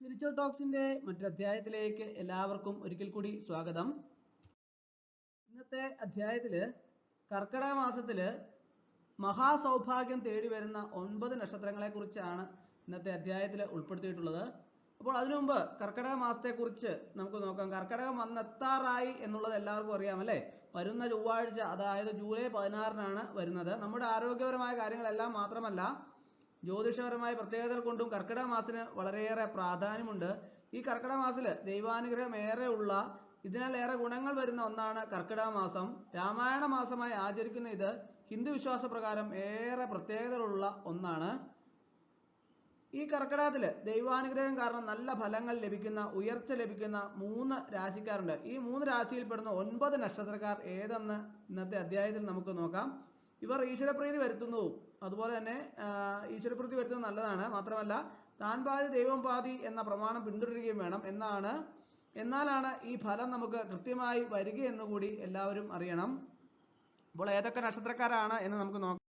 Spiritual ടോക്സിന്റെ മറ്റൊരു അധ്യായത്തിലേക്ക് എല്ലാവർക്കും ഒരിക്കൽ കൂടി സ്വാഗതം. ഇന്നത്തെ അധ്യായത്തിൽ കർക്കിടക മാസത്തിൽ മഹാസൗഭാഗ്യം തേടി വരുന്ന ഒൻപത് നക്ഷത്രങ്ങളെ കുറിച്ചാണ് ഇന്നത്തെ അധ്യായത്തിൽ ഉൾപ്പെടുത്തിയിട്ടുള്ളത്. അപ്പോൾ അതിനുമുമ്പ് കർക്കിടക മാസത്തെ കുറിച്ച് നമുക്ക് നോക്കാം. കർക്കിടകം വന്നെത്താറായി എന്നുള്ളത് എല്ലാവർക്കും അറിയാം അല്ലേ? വരുന്ന ചൊവ്വാഴ്ച അതായത് ജൂലൈ പതിനാറിനാണ് വരുന്നത്. നമ്മുടെ ആരോഗ്യപരമായ കാര്യങ്ങളെല്ലാം മാത്രമല്ല ജ്യോതിഷപരമായ പ്രത്യേകതകൾ കൊണ്ടും കർക്കിടക മാസത്തിന് വളരെയേറെ പ്രാധാന്യമുണ്ട്. ഈ കർക്കിടക മാസത്തിൽ ദൈവാനുഗ്രഹം ഏറെ ഉള്ള ഇതിനാൽ ഏറെ ഗുണങ്ങൾ വരുന്ന ഒന്നാണ് കർക്കിടക മാസം. രാമായണ മാസമായി ആചരിക്കുന്ന ഇത് ഹിന്ദു വിശ്വാസ പ്രകാരം ഏറെ പ്രത്യേകതകളുള്ള ഒന്നാണ്. ഈ കർക്കിടകത്തിൽ ദൈവാനുഗ്രഹം കാരണം നല്ല ഫലങ്ങൾ ലഭിക്കുന്ന ഉയർച്ച ലഭിക്കുന്ന മൂന്ന് രാശിക്കാരുണ്ട്. ഈ മൂന്ന് രാശിയിൽപ്പെടുന്ന ഒൻപത് നക്ഷത്രക്കാർ ഏതെന്ന് ഇന്നത്തെ അധ്യായത്തിൽ നമുക്ക് നോക്കാം. ഇവർ ഈശ്വരപ്രീതി വരുത്തുന്നതും അതുപോലെ തന്നെ ഈശ്വരപ്രീതി വരുത്തുന്നത് നല്ലതാണ്. മാത്രമല്ല താൻ പാതി ദൈവം പാതി എന്ന പ്രമാണം പിന്തുടരുകയും വേണം. എന്നാണ് എന്നാലാണ് ഈ ഫലം നമുക്ക് കൃത്യമായി വരികയെന്ന് കൂടി എല്ലാവരും അറിയണം. അപ്പോൾ ഏതൊക്കെ നക്ഷത്രക്കാരാണ് എന്ന് നമുക്ക് നോക്കാം.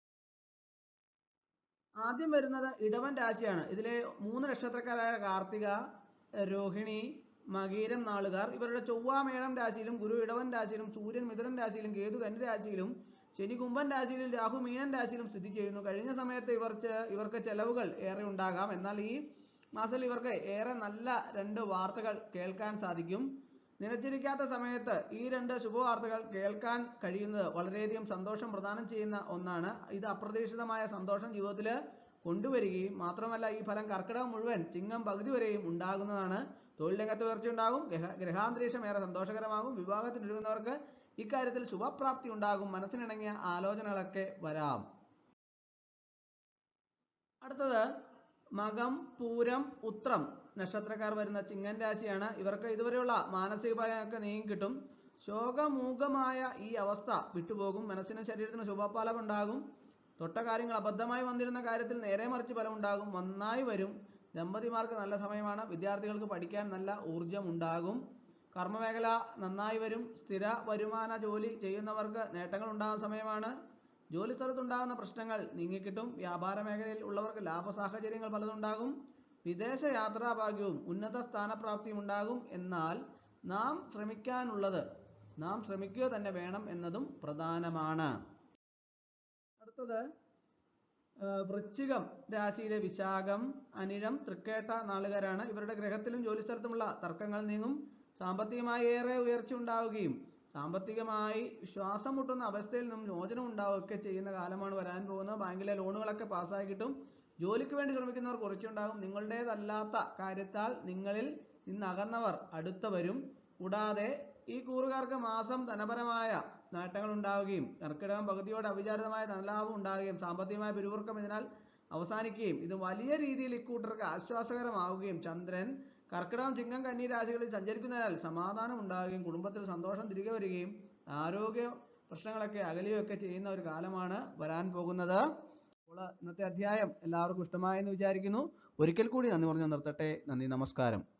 ആദ്യം വരുന്നത് ഇടവൻ രാശിയാണ്. ഇതിലെ മൂന്ന് നക്ഷത്രക്കാരായ കാർത്തിക രോഹിണി മകീരം നാളുകാർ. ഇവരുടെ ചൊവ്വ മേടം രാശിയിലും ഗുരു ഇടവൻ രാശിയിലും സൂര്യൻ മിഥുനൻ രാശിയിലും കേതു കന്നി രാശിയിലും ശനി കുംഭൻ രാശിയിലും രാഹു മീനൻ രാശിയിലും സ്ഥിതി ചെയ്യുന്നു. കഴിഞ്ഞ സമയത്ത് ഇവർക്ക് ഇവർക്ക് ചെലവുകൾ ഏറെ ഉണ്ടാകാം. എന്നാൽ ഈ മാസത്തിൽ ഇവർക്ക് ഏറെ നല്ല രണ്ട് വാർത്തകൾ കേൾക്കാൻ സാധിക്കും. നിലച്ചിരിക്കാത്ത സമയത്ത് ഈ രണ്ട് ശുഭവാർത്തകൾ കേൾക്കാൻ കഴിയുന്നത് വളരെയധികം സന്തോഷം പ്രദാനം ചെയ്യുന്ന ഒന്നാണ്. ഇത് അപ്രതീക്ഷിതമായ സന്തോഷം ജീവിതത്തിൽ കൊണ്ടുവരികയും മാത്രമല്ല ഈ ഫലം കർക്കിടകം മുഴുവൻ ചിങ്ങം പകുതി വരെയും ഉണ്ടാകുന്നതാണ്. തൊഴിൽ രംഗത്ത് ഉയർച്ചയുണ്ടാകും. ഗ്രഹ ഗ്രഹാന്തരീക്ഷം ഏറെ സന്തോഷകരമാകും. വിവാഹത്തിനൊരുങ്ങുന്നവർക്ക് ഇക്കാര്യത്തിൽ ശുഭപ്രാപ്തി ഉണ്ടാകും. മനസ്സിനിണങ്ങിയ ആലോചനകളൊക്കെ വരാം. അടുത്തത് മകം പൂരം ഉത്രം. നക്ഷത്രക്കാർ വരുന്ന ചിങ്ങൻ രാശിയാണ്. ഇവർക്ക് ഇതുവരെയുള്ള മാനസിക ഭയമൊക്കെ നീങ്ങി കിട്ടും. ശോകമൂകമായ ഈ അവസ്ഥ വിട്ടുപോകും. മനസ്സിനും ശരീരത്തിനും ശുഭഫലം ഉണ്ടാകും തൊട്ട കാര്യങ്ങൾ അബദ്ധമായി വന്നിരുന്ന കാര്യത്തിൽ നേരെ മറിച്ച് ഫലമുണ്ടാകും. നന്നായി വരും. ദമ്പതിമാർക്ക് നല്ല സമയമാണ്. വിദ്യാർത്ഥികൾക്ക് പഠിക്കാൻ നല്ല ഊർജം ഉണ്ടാകും. കർമ്മമേഖല നന്നായി വരും സ്ഥിര വരുമാന ജോലി ചെയ്യുന്നവർക്ക് നേട്ടങ്ങൾ ഉണ്ടാകുന്ന സമയമാണ്. ജോലി സ്ഥലത്തുണ്ടാകുന്ന പ്രശ്നങ്ങൾ നീങ്ങിക്കിട്ടും. വ്യാപാര മേഖലയിൽ ഉള്ളവർക്ക് ലാഭ സാഹചര്യങ്ങൾ പലതുണ്ടാകും. വിദേശ യാത്രാഭാഗ്യവും ഉന്നത സ്ഥാനപ്രാപ്തിയും ഉണ്ടാകും. എന്നാൽ നാം ശ്രമിക്കാനുള്ളത് നാം ശ്രമിക്കുക തന്നെ വേണം എന്നതും പ്രധാനമാണ്. അടുത്തത് വൃശ്ചികം രാശിയിലെ വിശാഖം അനിഴം തൃക്കേട്ട നാളുകാരാണ്. ഇവരുടെ ഗ്രഹത്തിലും ജോലിസ്ഥലത്തുമുള്ള തർക്കങ്ങൾ നീങ്ങും. സാമ്പത്തികമായി ഏറെ ഉയർച്ച ഉണ്ടാവുകയും സാമ്പത്തികമായി ശ്വാസം മുട്ടുന്ന അവസ്ഥയിൽ നിന്നും യോജന ഉണ്ടാവുകയൊക്കെ ചെയ്യുന്ന കാലമാണ് വരാൻ പോകുന്നത്. ബാങ്കിലെ ലോണുകളൊക്കെ പാസ്സായി കിട്ടും ജോലിക്ക് വേണ്ടി ശ്രമിക്കുന്നവർ കുറച്ചുണ്ടാകും. നിങ്ങളുടേതല്ലാത്ത കാര്യത്താൽ നിങ്ങളിൽ നിന്നകന്നവർ അകന്നവർ അടുത്തവരും കൂടാതെ ഈ കൂറുകാർക്ക് മാസം ധനപരമായ നേട്ടങ്ങൾ ഉണ്ടാവുകയും കർക്കിടകം പകുതിയോടെ അവിചാരിതമായ ധനലാഭം ഉണ്ടാവുകയും സാമ്പത്തികമായ പിരിമുറുക്കം ഇതിനാൽ അവസാനിക്കുകയും ഇത് വലിയ രീതിയിൽ ഇക്കൂട്ടർക്ക് ആശ്വാസകരമാവുകയും ചന്ദ്രൻ കർക്കിടകം ചിങ്ങം കന്നി രാശികളിൽ സഞ്ചരിക്കുന്നതിനാൽ സമാധാനം ഉണ്ടാവുകയും കുടുംബത്തിൽ സന്തോഷം തിരികെ വരികയും ആരോഗ്യ പ്രശ്നങ്ങളൊക്കെ അകലുകയൊക്കെ ചെയ്യുന്ന ഒരു കാലമാണ് വരാൻ പോകുന്നത്. അപ്പോൾ ഇന്നത്തെ അധ്യായം എല്ലാവർക്കും ഇഷ്ടമായെന്ന് വിചാരിക്കുന്നു. ഒരിക്കൽ കൂടി നന്ദി പറഞ്ഞു നിർത്തട്ടെ. നന്ദി നമസ്കാരം.